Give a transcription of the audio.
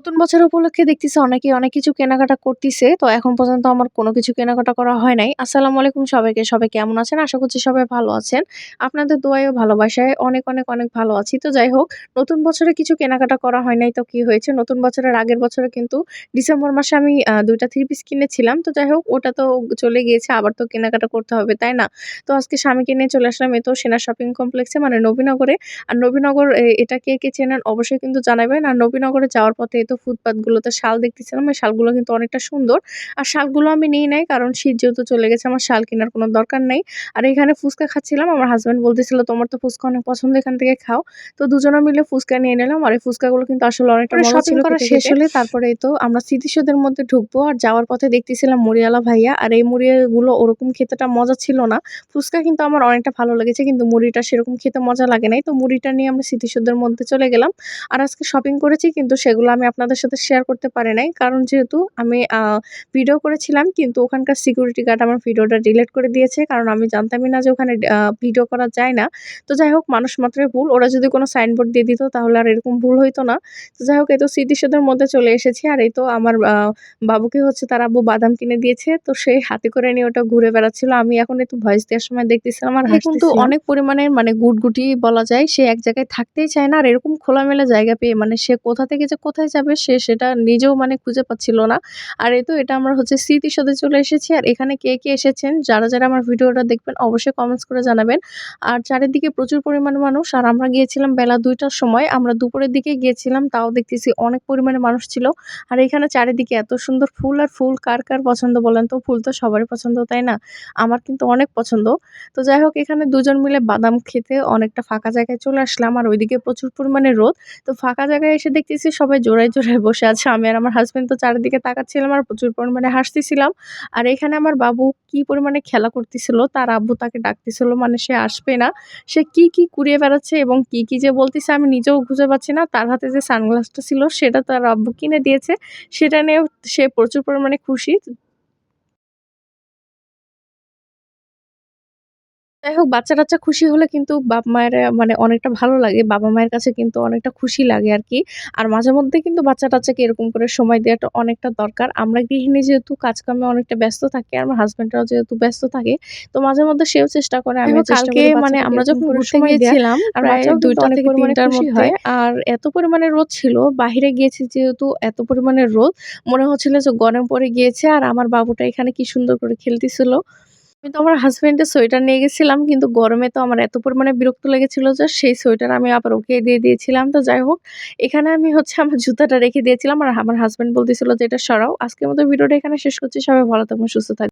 নতুন বছর উপলক্ষে দেখতেছি অনেকেই অনেক কিছু কেনাকাটা করতেছে তো এখন পর্যন্ত আমার কোনো কিছু কেনাকাটা করা হয় নাই। আসসালামু আলাইকুম সবাইকে। সবাই কেমন আছেন? আশা করছি সবাই ভালো আছেন। আপনাদের দোয়ায় ও ভালোবাসায় অনেক, অনেক, অনেক ভালো আছি। তো যাই হোক নতুন বছরে কিছু কেনাকাটা করা হয় নাই তো কি হয়েছে? নতুন বছরের আগের বছরে কিন্তু ডিসেম্বর মাসে আমি দুইটা থ্রি পিস কিনেছিলাম। তো যাই হোক ওটা তো চলে গিয়েছে। আবার তো কেনাকাটা করতে হবে, তাই না? তো আজকে স্বামীকে নিয়ে চলে আসলাম এ তো সেনা শপিং কমপ্লেক্সে মানে নবীনগরে। আর নবীনগর এটা কে, কে চেনেন অবশ্যই কিন্তু জানাবেন। আর নবীনগরে যাওয়ার পথে তো ফুটপাত গুলোতে শাল দেখতেছিলাম। এই শালগুলো কিন্তু অনেকটা সুন্দর। আর শালগুলো আমি নিই নাই কারণ শীত যেহেতু চলে গেছে আমার শাল কেনার কোনো দরকার নাই। আর এখানে ফুচকা খাচ্ছিলাম। আমার হাসব্যান্ড বলতেছিল, "তোমার তো ফুচকা অনেক পছন্দ এখান থেকে খাও।" তো দুজনে মিলে ফুচকা নিয়ে নিলাম। আর এই ফুচকাগুলো কিন্তু আসলে অনেকটা মজা শপিং ছিল করা শেষ হলে তারপরে তো আমরা স্মৃতিসৌধের মধ্যে ঢুকবো। আর যাওয়ার পথে দেখতেছিলাম মুড়িওয়ালা ভাইয়া। আর এই মুড়িগুলো ওরকম খেতেটা মজা ছিল না। ফুচকা কিন্তু আমার অনেকটা ভালো লেগেছে। কিন্তু মুড়িটা সেরকম খেতে মজা লাগে নাই। তো মুড়িটা নিয়ে আমরা স্মৃতিসৌধের মধ্যে চলে গেলাম। আর আজকে শপিং করেছি কিন্তু সেগুলো আমি আপনাদের সাথে শেয়ার করতে পারি নাই। কারণ যেহেতু আমি ভিডিও করেছিলাম কিন্তু ওখানকার সিকিউরিটি গার্ড আমার ভিডিওটা ডিলিট করে দিয়েছে। কারণ আমি জানতামই না যে ওখানে ভিডিও করা যায় না। তো যাই হোক মানুষ মাত্রই ভুল। ওরা যদি কোনো সাইনবোর্ড দিয়ে দিত তাহলে আর এরকম ভুল হইতো না। তো যাই হোক এই তো স্মৃতিসৌধের মধ্যে চলে এসেছি। আর এই তো আমার বাবুকে হচ্ছে তার আব্বু বাদাম কিনে দিয়েছে। তো সে হাতে করে নিয়ে ওটা ঘুরে বেড়াচ্ছিল। আমি এখন একটু ভয়েস দেওয়ার সময় দেখতেছিলাম আর কিন্তু। অনেক পরিমাণে মানে গুটগুটি বলা যায়। সে এক জায়গায় থাকতেই চায় না। আর এরকম খোলামেলা জায়গা পেয়ে মানে সে কোথা থেকে যে কোথায় যাবে সে সেটা নিজেও মানে খুঁজে পাচ্ছিল না। আর এই তো এটা আমরা হচ্ছে স্মৃতিসৌধে চলে এসেছি। আর এখানে কে, কে এসেছেন যারা, যারা আমার ভিডিওটা দেখবেন অবশ্যই কমেন্টস করে জানাবেন। আর চারিদিকে প্রচুর পরিমাণে মানুষ। আর আমরা গিয়েছিলাম বেলা দুইটার সময়। আমরা দুপুরের দিকে গিয়েছিলাম তাও দেখতেছি অনেক পরিমাণে মানুষ ছিল। আর এখানে চারিদিকে এত সুন্দর ফুল আর ফুল কার, কার পছন্দ বলেন তো? ফুল তো সবারই পছন্দ, তাই না? আমার কিন্তু অনেক পছন্দ। তো যাই হোক এখানে দুজন মিলে বাদাম খেতে অনেকটা ফাঁকা জায়গায় চলে আসলাম। আর ওইদিকে প্রচুর পরিমাণে রোদ। তো ফাঁকা জায়গায় এসে দেখতেছি সবাই জোড়ায়, জোড়ায় বসে আছে। আমি আর আমার হাজব্যান্ড তো চারিদিকে তাকাচ্ছিলাম আর প্রচুর পরিমাণে হাসতেছিলাম। আর এখানে আমার বাবু কি পরিমাণে খেলা করতেছিল তার আব্বু তাকে ডাকতেছিল মানে সে আসবে না। সে কি, কি কুড়িয়ে বেড়াচ্ছে এবং কি, কি যে বলতেছে আমি নিজেও খুঁজে পাচ্ছি না। তার হাতে যে সানগ্লাসটা ছিল সেটা তার আব্বু কিনে দিয়েছে। সেটা নিয়ে সে প্রচুর পরিমাণে খুশি। যাই হোক বাচ্চা-টাচ্চা খুশি হলে কিন্তু বাপ-মায়ের মানে অনেকটা ভালো লাগে। বাবা-মায়ের কাছে কিন্তু অনেকটা খুশি লাগে আরকি। আর মাঝে মধ্যে কিন্তু বাচ্চা-টাচ্চাকে এরকম করে সময় দেওয়াটা অনেকটা দরকার। আমরা গৃহিণী যেহেতু কাজকামে অনেকটা ব্যস্ত থাকি। আর আমার হাসব্যান্ডরাও যেহেতু ব্যস্ত থাকে। তো মাঝে মধ্যে সেও চেষ্টা করে আমি কালকে মানে আমরা যখন ঘুরতে। গিয়েছিলাম আর প্রায় বাচ্চাও ২ কিন্তু টা অনেক থেকে ৩ পরিমাণে টার খুশি মধ্যে। আর এত পরিমাণে রোদ ছিল বাহিরে গিয়েছি যেহেতু এত পরিমাণে রোদ মনে হচ্ছিল যে গরম পড়ে গিয়েছে। আর আমার বাবুটা এখানে কি সুন্দর করে খেলতেছিল। আমি তো আমার হাজব্যান্ডের সোয়েটার নিয়ে গেছিলাম কিন্তু গরমে তো আমার এত পরিমাণে বিরক্ত লেগেছিল যে সেই সোয়েটার আমি আবার ওকে দিয়ে দিয়েছিলাম। তো যাই হোক এখানে আমি হচ্ছে আমার জুতাটা রেখে দিয়েছিলাম। আর আমার হাজব্যান্ড বলতেছিল যে, "এটা সরাও।" আজকের মতো ভিডিওটা এখানে শেষ করছি। সবাই ভালো থাকবেন, সুস্থ থাকবেন।